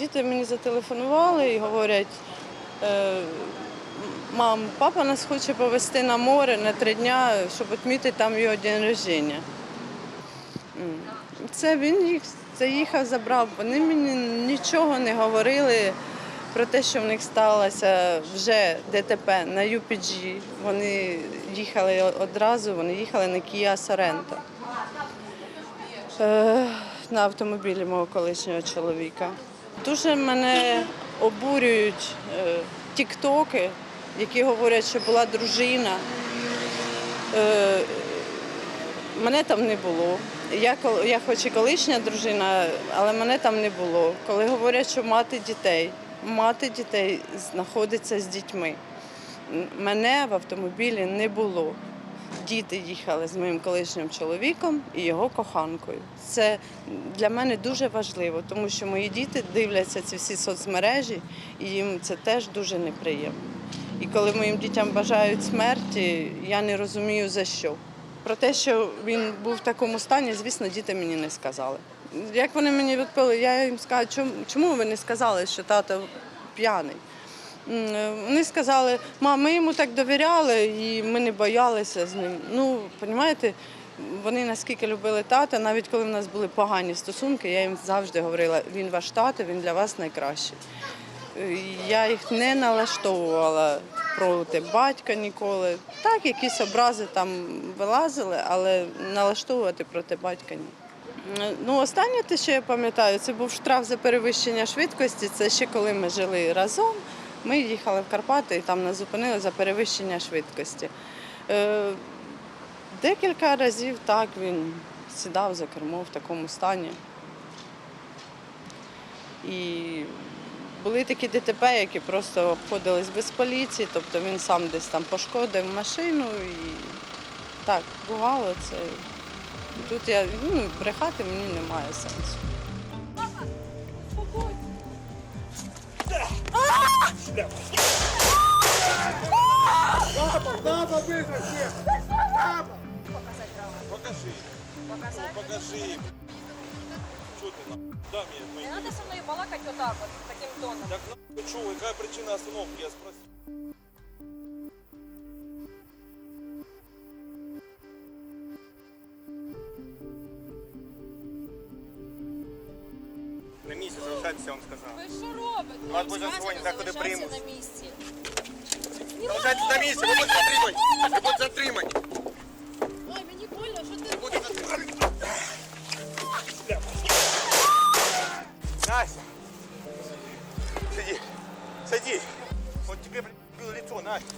Діти мені зателефонували і говорять, е, мам, папа нас хоче повезти на море на три дня, щоб відмітити там його день рождення. Це він їх заїхав, забрав. Вони мені нічого не говорили про те, що в них сталося вже ДТП на UPG. Вони їхали одразу, вони їхали на Sorento. Е, на автомобілі мого колишнього чоловіка. Дуже мене обурюють е, тіктоки, які говорять, що була дружина. Е, мене там не було. Я, я хоч і колишня дружина, але мене там не було. Коли говорять, що мати дітей, мати дітей знаходиться з дітьми. Мене в автомобілі не було. Діти їхали з моїм колишнім чоловіком і його коханкою. Це для мене дуже важливо, тому що мої діти дивляться ці всі соцмережі, і їм це теж дуже неприємно. І коли моїм дітям бажають смерті, я не розумію за що. Про те, що він був в такому стані, звісно, діти мені не сказали. Як вони мені відповіли, я їм сказала, чому, ви не сказали, що тато п'яний? Е, Вони сказали, мам, ми йому так довіряли і ми не боялися з ним. Ну, розумієте, вони наскільки любили тата, навіть коли в нас були погані стосунки, я їм завжди говорила, він ваш тато, він для вас найкращий. Е, Я їх не налаштовувала проти батька ніколи. Так, якісь образи там вилазили, але налаштовувати проти батька ні. Е, Ну, останнє те, що я пам'ятаю, це був штраф за перевищення швидкості. Це ще коли ми жили разом. Ми їхали в Карпати і там нас зупинили за перевищення швидкості. Е, Декілька разів так він сідав за кермо в такому стані. І були такі ДТП, які просто обходились без поліції, тобто він сам десь там пошкодив машину і так, бувало це. Тут я ну, брехати мені немає сенсу. Покажи. Показать? Покажи. Что ты нахуй? Да мне. Не надо со мной балакать вот так вот, таким тоном. Так нахуй что, какая причина остановки? Я спросил. місці залишайтеся, я вам сказав. Ви що робите? Вас буде сьогодні заходи Залишайся примус. на місці. Залишайтеся на місці, ви будете затримані. Ви будете затримані. Ой, мені больно, що ти Ви будете затримані. Настя. Сиди. Садись. Вот тебе, блядь, было лицо, Настя.